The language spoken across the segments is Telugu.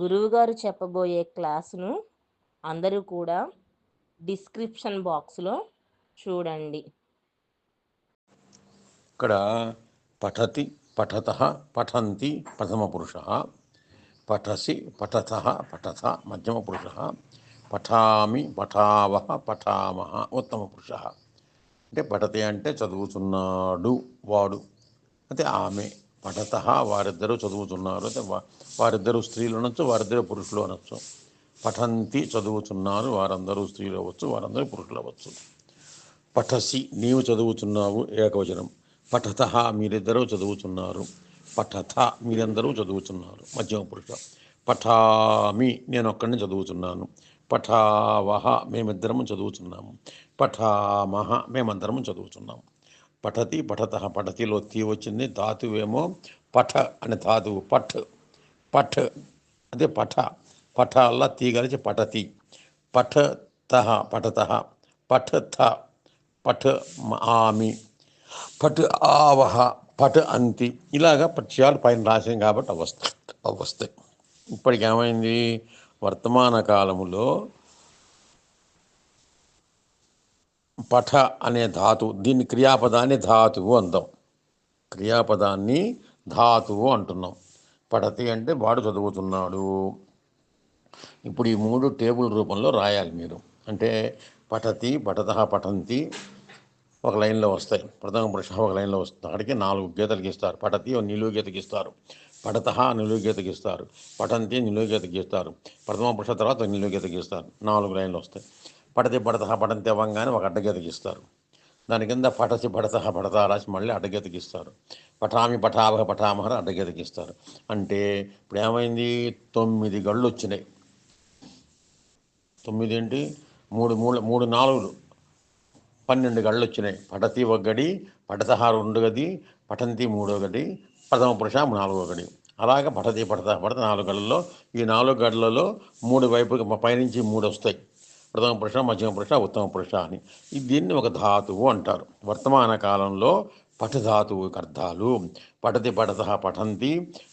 గురువుగారు చెప్పబోయే క్లాసును అందరూ కూడా డిస్క్రిప్షన్ బాక్స్లో చూడండి. ఇక్కడ పఠతి పఠత పఠంతి ప్రథమ పురుష పఠసి పఠత పఠత మధ్యమ పురుష పఠామి పఠావ పఠామహ ఉత్తమ పురుష అంటే పఠతి అంటే చదువుతున్నాడు వాడు. అయితే ఆమె పఠత వారిద్దరూ చదువుతున్నారు. అయితే వారిద్దరూ స్త్రీలు అనొచ్చు వారిద్దరూ పురుషులు అనొచ్చు. పఠంతి చదువుతున్నారు వారందరూ స్త్రీలు అవ్వచ్చు వారందరూ పురుషులు అవ్వచ్చు. పఠసి నీవు చదువుతున్నావు ఏకవచనం. పఠత మీరిద్దరూ చదువుతున్నారు. పఠత మీరందరూ చదువుతున్నారు. మధ్యమ పురుష. పఠామి నేను ఒక్కడిని చదువుతున్నాను. పఠావహ మేమిద్దరము చదువుతున్నాము. పఠామహ మేమందరము చదువుతున్నాము. పఠతి పఠత పఠతిలో తీ వచ్చింది ధాతువేమో పఠ అనే ధాతువు పఠ్ పఠ్ అదే పఠ పఠ అల్లా తీ కలిసి పఠతి. పఠత పఠత పఠత పఠ ఆమి పఠ ఆవహ పఠ అంతి ఇలాగా పట్యాలు పైన రాసాం కాబట్టి అవస్థ అవస్థ. ఇప్పటికి ఏమైంది వర్తమాన కాలములో పఠ అనే ధాతు దీన్ని క్రియాపదాన్ని ధాతువు అందాం. క్రియాపదాన్ని ధాతువు అంటున్నాం. పఠతి అంటే వాడు చదువుతున్నాడు. ఇప్పుడు ఈ మూడు టేబుల్ రూపంలో రాయాలి మీరు. అంటే పఠతి పఠత పఠంతి ఒక లైన్లో వస్తాయి. ప్రథమ పురుష ఒక లైన్లో వస్తుంది. అక్కడికి నాలుగు గీతలు గీస్తారు పఠతి ఒక నిలువు గీత గీస్తారు పఠత నిలువు గీత గీస్తారు పఠంతి నిలువు గీత గీస్తారు ప్రథమ పురుష తర్వాత ఒక నిలువు గీస్తారు నాలుగు లైన్లు వస్తాయి. పడత పఠంతి అవ్వగానే ఒక అడ్డగతికిస్తారు దాని కింద పటసి పడత పడతా రాసి మళ్ళీ అడ్డగతికిస్తారు గీస్తారు పఠామి పటామహర పఠామహర అడ్డగీత అంటే ఇప్పుడు ఏమైంది? తొమ్మిది గళ్ళు వచ్చినాయి. తొమ్మిది ఏంటి? మూడు మూడు మూడు నాలుగులు. పన్నెండు గళ్ళు వచ్చినాయి. పటతి ఒక గడి రెండు గది పటంతి మూడో గడి ప్రథమ పురుష నాలుగో గడి అలాగ పటతి పఠత పడత నాలుగు గళ్ళల్లో ఈ నాలుగు గళ్ళలో మూడు వైపుకి పైనుంచి మూడు వస్తాయి. ప్రథమ పురుష మధ్యమ పురుష ఉత్తమ పురుష అని. దీన్ని ఒక ధాతువు అంటారు. వర్తమాన కాలంలో పఠధాతువు అర్థాలు పఠతి పఠత పఠంతి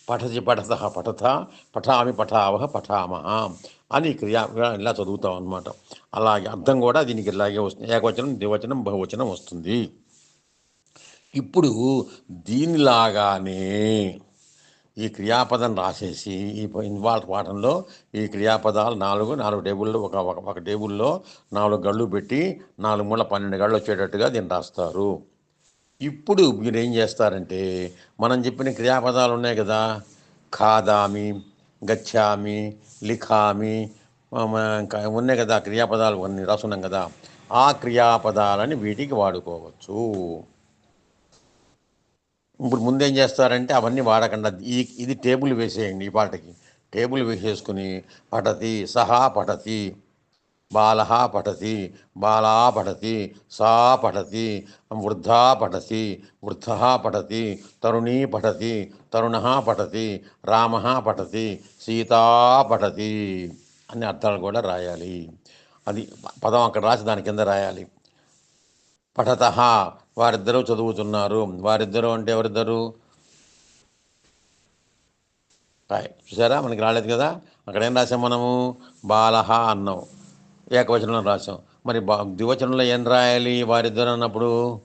పఠతి పఠత పఠత పఠామి పఠావహ పఠామహ అని క్రియా ఇలా చదువుతాం అనమాట అలాగే అర్థం కూడా దీనికి ఇలాగే వస్తుంది. ఏకవచనం ద్వివచనం బహువచనం వస్తుంది. ఇప్పుడు దీనిలాగానే ఈ క్రియాపదం రాసేసి ఈ ఇన్వాల్వ్ పాఠంలో ఈ క్రియాపదాలు నాలుగు నాలుగు టేబుల్లో ఒక ఒక టేబుల్లో నాలుగు గళ్ళు పెట్టి నాలుగు మూల పన్నెండు గళ్ళు వచ్చేటట్టుగా దీన్ని రాస్తారు. ఇప్పుడు మీరు ఏం చేస్తారంటే మనం చెప్పిన క్రియాపదాలు ఉన్నాయి కదా ఖాదామి గచ్చామి లిఖామి ఇంకా ఉన్నాయి కదా క్రియాపదాలు కొన్ని రాసున్నాం కదా ఆ క్రియాపదాలని వీటికి వాడుకోవచ్చు. ఇప్పుడు ముందేం చేస్తారంటే అవన్నీ వాడకుండా. ఈ ఇది టేబుల్ వేసేయండి ఈ పాటకి. టేబుల్ వేసేసుకుని పఠతి సహా పఠతి బాల పఠతి బాలా పఠతి సా పఠతి వృద్ధా పఠతి వృద్ధ పఠతి తరుణీ పఠతి తరుణ పఠతి రామ పఠతి సీతా పఠతి అన్ని అర్థాలు కూడా రాయాలి. అది పదం అక్కడ రాసి దాని కింద రాయాలి. పఠత వారిద్దరూ చదువుతున్నారు. వారిద్దరూ అంటే ఎవరిద్దరు? చూసారా? మనకి రాలేదు కదా? అక్కడ ఏం రాసాం మనము? బాలహ అన్నాం. ఏకవచనంలో రాసాం మరి బా ద్వివచనంలో ఏం రాయాలి వారిద్దరు అన్నప్పుడు?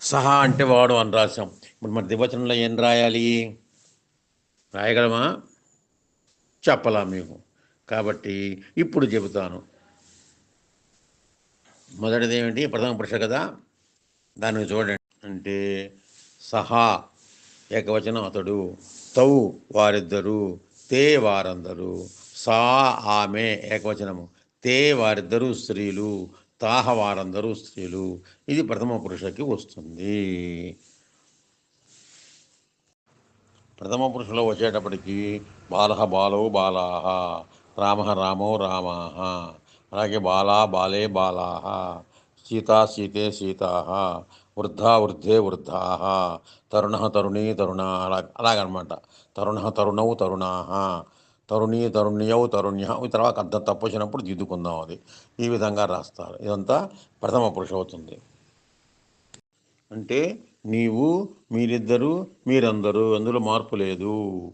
సహా అంటే వాడు అని రాసాం ఇప్పుడు మరి ద్వివచనంలో ఏం రాయాలి? రాయగలమా? చెప్పలా మీకు. కాబట్టి ఇప్పుడు చెబుతాను. మొదటిది ఏమిటి? ప్రథమ పురుష కదా? దాన్ని చూడండి. అంటే సహా ఏకవచనం అతడు. తౌ వారిద్దరు తే వారందరూ సా ఆమె ఏకవచనము. తే వారిద్దరూ స్త్రీలు తాహ వారందరూ స్త్రీలు. ఇది ప్రథమ పురుషకి వస్తుంది. ప్రథమ పురుషులో వచ్చేటప్పటికి బాలహ బాలవు బాలాహ రామ రామో రామాహ అలాగే బాలా బాలే బాలాహ సీతా సీతే సీతా వృద్ధా వృద్ధే వృద్ధా తరుణ తరుణీ తరుణ అలా అలాగనమాట. తరుణ తరుణౌ తరుణా తరుణీ తరుణ్యౌ తరుణ్య తర్వాత అర్థం తప్పు వచ్చినప్పుడు దిద్దుకుందాం అది. ఈ విధంగా రాస్తారు. ఇదంతా ప్రథమ పురుష అవుతుంది. అంటే నీవు మీరిద్దరూ మీరందరూ అందులో మార్పు లేదు.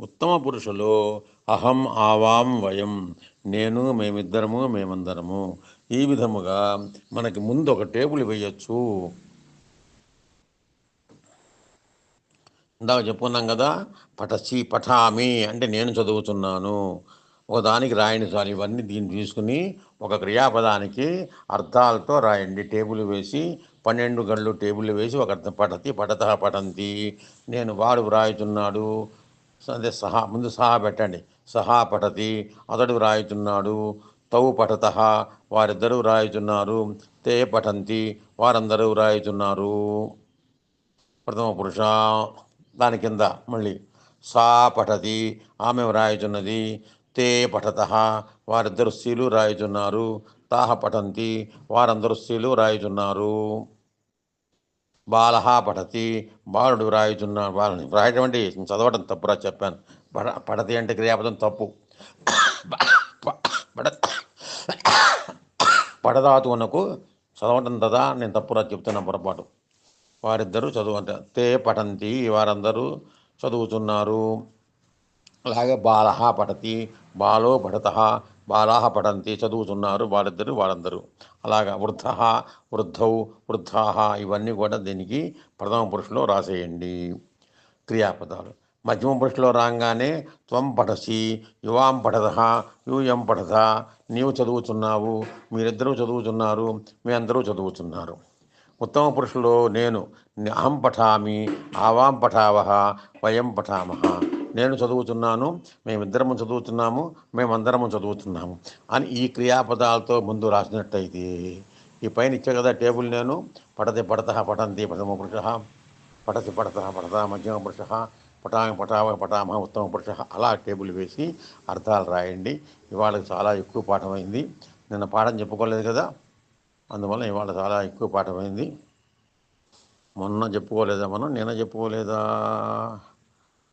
ఉత్తమ పురుషులు అహం ఆవాం వయం. నేను మేమిద్దరము మేమందరము. ఈ విధముగా మనకి ముందు ఒక టేబుల్ వేయచ్చు. ఇందాక చెప్పుకున్నాం కదా పఠసి పఠామి అంటే నేను చదువుతున్నాను. ఒక దానికి రాయండి సార్ ఇవన్నీ దీన్ని తీసుకుని ఒక క్రియాపదానికి అర్థాలతో రాయండి. టేబుల్ వేసి పన్నెండు గళ్ళు టేబుల్ వేసి ఒక అర్థం పఠతి పఠత పఠంతి. నేను వాడు వ్రాయుతున్నాడు అదే సహా ముందు సహా పెట్టండి. సహా పఠతి అతడు వ్రాయుతున్నాడు తౌ పఠత. వారిద్దరూ వ్రాయుతున్నారు తే పఠంతి. వారందరూ వ్రాయుతున్నారు ప్రథమ పురుష దాని కింద మళ్ళీ. సా పఠతి. ఆమె వ్రాయుచున్నది తే పఠత. వారిద్దరు స్త్రీలు రాయుచున్నారు. తాహ పఠంతి. వారందరూ స్త్రీలు రాయుచున్నారు. బాల పఠతి. బాలుడు వ్రాయుచున్నాడు బాలని వ్రాయటం అంటే చదవటం తప్పురా చెప్పాను. పడ పఠతి అంటే క్రియాపదం తప్పు పడ పడదాతువునకు చదవటం కదా నేను తప్పురా చెప్తున్నా పొరపాటు. వారిద్దరూ చదువు తే పఠంతి వారందరూ చదువుతున్నారు. అలాగే బాలహ పఠతి బాలో పఠత బాలాహ పఠంతి చదువుతున్నారు వారిద్దరు వారందరూ. అలాగా వృద్ధ వృద్ధౌ వృద్ధాహ ఇవన్నీ కూడా దీనికి ప్రథమ పురుషులో రాసేయండి. క్రియాపదాలు. మధ్యమ పురుషులో రాగానే త్వం పఠసి యువాం పఠద యూయం పఠద నీవు చదువుతున్నావు మీరిద్దరూ చదువుతున్నారు మీ అందరూ చదువుతున్నారు ఉత్తమ పురుషులో నేను అహం పఠామి ఆవాం పఠావహ వయం పఠామహ నేను చదువుతున్నాను మేమిద్దరము చదువుతున్నాము మేమందరము చదువుతున్నాము అని ఈ క్రియాపదాలతో ముందు రాసినట్టయితే ఈ పైన ఇచ్చే కదా టేబుల్ నేను పడతి పడత పఠంతి ప్రథమ పురుష పడతి పడత పడత మధ్యమ పురుష పటామ పటామ పటామ ఉత్తమ పురుష అలా టేబుల్ వేసి అర్థాలు రాయండి. ఇవాళ చాలా ఎక్కువ పాఠమైంది. నిన్న పాఠం చెప్పుకోలేదు కదా? అందువల్ల ఇవాళ చాలా ఎక్కువ పాఠమైంది. మొన్న చెప్పుకోలేదా మనం? నిన్న చెప్పుకోలేదా?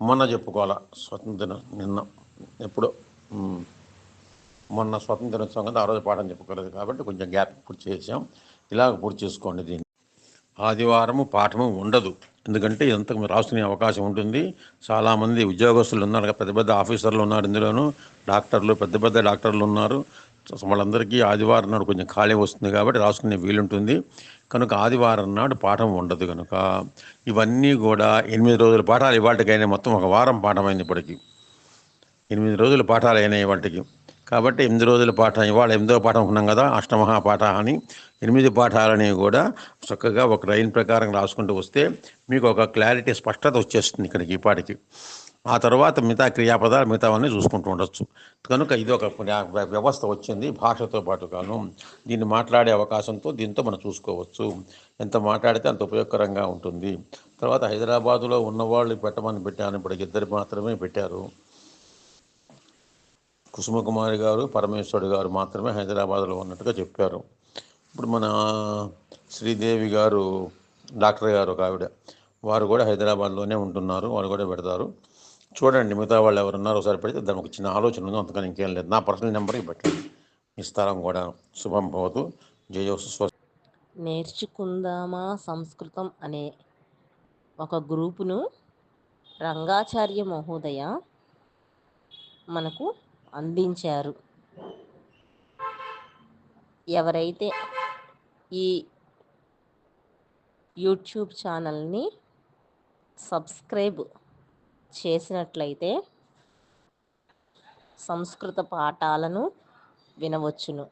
మొన్న చెప్పుకోవాలా? స్వతంత్ర నిన్న ఎప్పుడో. మొన్న స్వతంత్ర దినోత్సవం కదా ఆ రోజు పాఠం చెప్పుకోలేదు కాబట్టి కొంచెం గ్యాప్ పూర్తి చేసాం ఇలాగ పూర్తి చేసుకోండి దీన్ని. ఆదివారము పాఠము ఉండదు. ఎందుకంటే ఇదంతా మీరు రాసుకునే అవకాశం ఉంటుంది. చాలామంది ఉద్యోగస్తులు ఉన్నారు కదా, పెద్ద పెద్ద ఆఫీసర్లు ఉన్నారు ఇందులోనూ. డాక్టర్లు పెద్ద పెద్ద డాక్టర్లు ఉన్నారు. వాళ్ళందరికీ ఆదివారం నాడు కొంచెం ఖాళీ వస్తుంది కాబట్టి రాసుకునే వీలుంటుంది. కనుక ఆదివారం నాడు పాఠం ఉండదు కనుక. ఇవన్నీ కూడా ఎనిమిది రోజుల పాఠాలు ఇవాటికైనా మొత్తం ఒక వారం పాఠమైంది ఇప్పటికి. ఎనిమిది రోజుల పాఠాలు అయినాయి వాటికి కాబట్టి ఎనిమిది రోజుల పాఠం ఇవాళ ఎనిమిదో పాఠం ఉన్నాం కదా అష్టమహా పాఠ అని ఎనిమిది పాఠాలని కూడా చక్కగా ఒక లైన్ ప్రకారం రాసుకుంటూ వస్తే మీకు ఒక క్లారిటీ స్పష్టత వచ్చేస్తుంది ఇక్కడికి ఈ పాటికి. ఆ తర్వాత మిగతా క్రియాపదాలు మిగతావన్నీ చూసుకుంటూ ఉండొచ్చు. కనుక ఇది ఒక వ్యవస్థ వచ్చింది భాషతో పాటుగాను. దీన్ని మాట్లాడే అవకాశంతో దీంతో మనం చూసుకోవచ్చు. ఎంత మాట్లాడితే అంత ఉపయోగకరంగా ఉంటుంది. తర్వాత హైదరాబాదులో ఉన్నవాళ్ళు పెట్టమని పెట్టాను ఇప్పుడు ఇద్దరు మాత్రమే పెట్టారు. కుసుమకుమారి గారు పరమేశ్వరుడు గారు మాత్రమే హైదరాబాద్లో ఉన్నట్టుగా చెప్పారు. ఇప్పుడు మన శ్రీదేవి గారు డాక్టర్ గారు ఒక ఆవిడ వారు కూడా హైదరాబాద్లోనే ఉంటున్నారు వారు కూడా పెడతారు. చూడండి మిగతా వాళ్ళు ఎవరున్నారు ఒకసారి పెడితే దానికి ఒక చిన్న ఆలోచన ఉంది అంతకని ఇంకేం లేదు. నా పర్సనల్ నెంబర్కి పెట్టండి మీ స్థలం కూడా శుభం భవతు. జయోసు స్వ నేర్చుకుందామా సంస్కృతం అనే ఒక గ్రూపును రంగాచార్య మహోదయ మనకు అందించారు. ఎవరైతే ఈ యూట్యూబ్ ఛానల్ని సబ్స్క్రైబ్ చేసినట్లయితే సంస్కృత పాఠాలను వినవచ్చును.